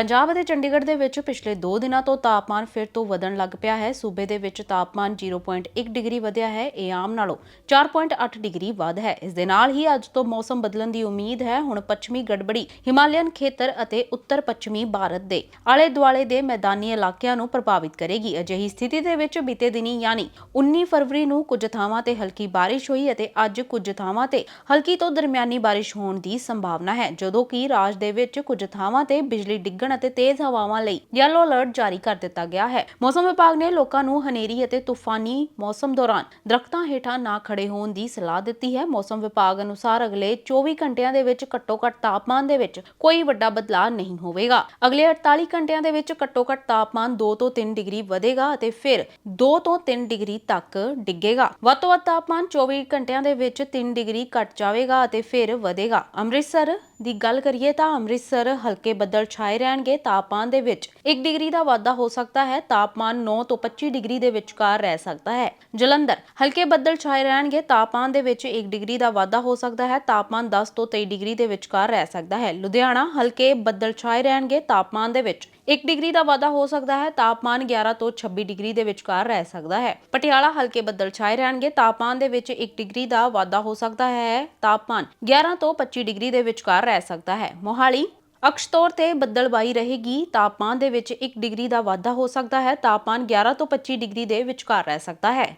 ਪੰਜਾਬ ਅਤੇ ਚੰਡੀਗੜ੍ਹ ਦੇ ਵਿੱਚ ਪਿਛਲੇ 2 ਦਿਨਾਂ ਤੋਂ ਤਾਪਮਾਨ ਫਿਰ ਤੋਂ ਵਧਣ ਲੱਗ ਪਿਆ ਹੈ। ਸੂਬੇ ਦੇ ਵਿੱਚ ਤਾਪਮਾਨ 0.1 ਡਿਗਰੀ ਵਧਿਆ ਹੈ। ਇਹ ਆਮ ਨਾਲੋਂ 4.8 ਡਿਗਰੀ ਵੱਧ ਹੈ। ਇਸ ਦੇ ਨਾਲ ਹੀ ਅੱਜ ਤੋਂ ਮੌਸਮ ਬਦਲਣ ਦੀ ਉਮੀਦ ਹੈ। ਹੁਣ ਪੱਛਮੀ ਗੜਬੜੀ ਹਿਮਾਲਯਨ ਖੇਤਰ ਅਤੇ ਉੱਤਰ ਪੱਛਮੀ ਭਾਰਤ ਦੇ ਆਲੇ ਦੁਆਲੇ ਦੇ ਮੈਦਾਨੀ ਇਲਾਕਿਆਂ ਨੂੰ ਪ੍ਰਭਾਵਿਤ ਕਰੇਗੀ। ਅਜਿਹੀ ਸਥਿਤੀ ਦੇ ਵਿੱਚ ਬੀਤੇ ਦਿਨੀ ਯਾਨੀ 19 ਫਰਵਰੀ ਨੂੰ ਕੁਝ ਥਾਵਾਂ ਤੇ ਹਲਕੀ ਬਾਰਿਸ਼ ਹੋਈ ਅਤੇ ਅੱਜ ਕੁਝ ਥਾਵਾਂ ਤੇ ਹਲਕੀ ਤੋਂ ਦਰਮਿਆਨੀ ਬਾਰਿਸ਼ ਹੋਣ ਦੀ ਸੰਭਾਵਨਾ ਹੈ। ਜਦੋਂ ਕਿ ਰਾਜ ਦੇ ਵਿੱਚ ਕੁਝ ਥਾਵਾਂ ਤੇ ਬਿਜਲੀ ਡਿੱਗਣ ਅਤੇ ਤੇਜ਼ ਹਵਾਵਾਂ ਲਈ ਯੈਲੋ ਅਲਰਟ ਜਾਰੀ ਕਰ ਦਿੱਤਾ ਗਿਆ ਹੈ। ਮੌਸਮ ਵਿਭਾਗ ਨੇ ਲੋਕਾਂ ਨੂੰ ਹਨੇਰੀ ਅਤੇ ਤੂਫਾਨੀ ਮੌਸਮ ਦੌਰਾਨ ਦਰਖਤਾਂ ਹੇਠਾਂ ਨਾ ਖੜੇ ਹੋਣ ਦੀ ਸਲਾਹ ਦਿੱਤੀ ਹੈ। ਮੌਸਮ ਵਿਭਾਗ ਅਨੁਸਾਰ ਅਗਲੇ 24 ਘੰਟਿਆਂ ਦੇ ਵਿੱਚ ਘੱਟੋ-ਘੱਟ ਤਾਪਮਾਨ ਦੇ ਵਿੱਚ ਕੋਈ ਵੱਡਾ ਬਦਲਾਅ ਨਹੀਂ ਹੋਵੇਗਾ। ਅਗਲੇ 48 ਘੰਟਿਆਂ ਦੇ ਵਿੱਚ ਘੱਟੋ-ਘੱਟ ਤਾਪਮਾਨ 2 ਤੋਂ 3 ਡਿਗਰੀ ਵਧੇਗਾ ਅਤੇ ਫਿਰ 2 ਤੋਂ 3 ਡਿਗਰੀ ਤੱਕ ਡਿੱਗੇਗਾ। ਵੱਧ ਤੋਂ ਵੱਧ ਤਾਪਮਾਨ 24 ਘੰਟਿਆਂ ਦੇ ਵਿੱਚ 3 ਡਿਗਰੀ ਘਟ ਜਾਵੇਗਾ ਅਤੇ ਫਿਰ ਵਧੇਗਾ। ਅੰਮ੍ਰਿਤਸਰ ਦੀ ਗੱਲ ਕਰੀਏ ਤਾਂ ਅੰਮ੍ਰਿਤਸਰ ਹਲਕੇ ਬੱਦਲ ਛਾਏ ਰਹਿਣਗੇ ਤਾਪਮਾਨ ਦੇ ਵਿੱਚ। 1 ਡਿਗਰੀ ਦਾ ਵਾਧਾ ਹੋ ਸਕਦਾ ਹੈ, ਤਾਪਮਾਨ 9 ਤੋਂ 25 ਡਿਗਰੀ ਦੇ ਵਿਚਕਾਰ ਰਹਿ ਸਕਦਾ ਹੈ। ਜਲੰਧਰ, ਹਲਕੇ ਬੱਦਲ ਛਾਏ ਰਹਿਣਗੇ, ਤਾਪਮਾਨ ਦੇ ਵਿੱਚ 1 ਡਿਗਰੀ ਦਾ ਵਾਧਾ ਹੋ ਸਕਦਾ ਹੈ, ਤਾਪਮਾਨ 10 ਤੋਂ 23 ਡਿਗਰੀ ਦੇ ਵਿਚਕਾਰ ਰਹਿ ਸਕਦਾ ਹੈ। ਲੁਧਿਆਣਾ, ਹਲਕੇ ਬੱਦਲ ਛਾਏ ਰਹਿਣਗੇ, ਤਾਪਮਾਨ ਦੇ ਵਿੱਚ 1 ਡਿਗਰੀ ਦਾ ਵਾਧਾ ਹੋ ਸਕਦਾ ਹੈ, ਤਾਪਮਾਨ 11 ਤੋਂ 26 ਡਿਗਰੀ ਦੇ ਵਿਚਕਾਰ ਰਹਿ ਸਕਦਾ ਹੈ। ਪਟਿਆਲਾ, ਹਲਕੇ ਬੱਦਲ ਛਾਏ ਰਹਿਣਗੇ, ਤਾਪਮਾਨ ਦੇ ਵਿੱਚ 1 ਡਿਗਰੀ ਦਾ ਵਾਧਾ ਹੋ ਸਕਦਾ ਹੈ, ਤਾਪਮਾਨ 11 ਤੋਂ 25 ਡਿਗਰੀ ਦੇ ਵਿਚਕਾਰ ਰਹਿ ਸਕਦਾ ਹੈ। ਮੋਹਾਲੀ ਅਕਸ਼ ਤੌਰ ਤੇ ਬੱਦਲਬਾਈ ਰਹੇਗੀ। ਤਾਪਮਾਨ ਦੇ ਵਿੱਚ 1 ਡਿਗਰੀ ਦਾ ਵਾਧਾ ਹੋ ਸਕਦਾ ਹੈ। ਤਾਪਮਾਨ 11 ਤੋਂ 25 ਡਿਗਰੀ ਦੇ ਵਿਚਕਾਰ ਰਹਿ ਸਕਦਾ ਹੈ।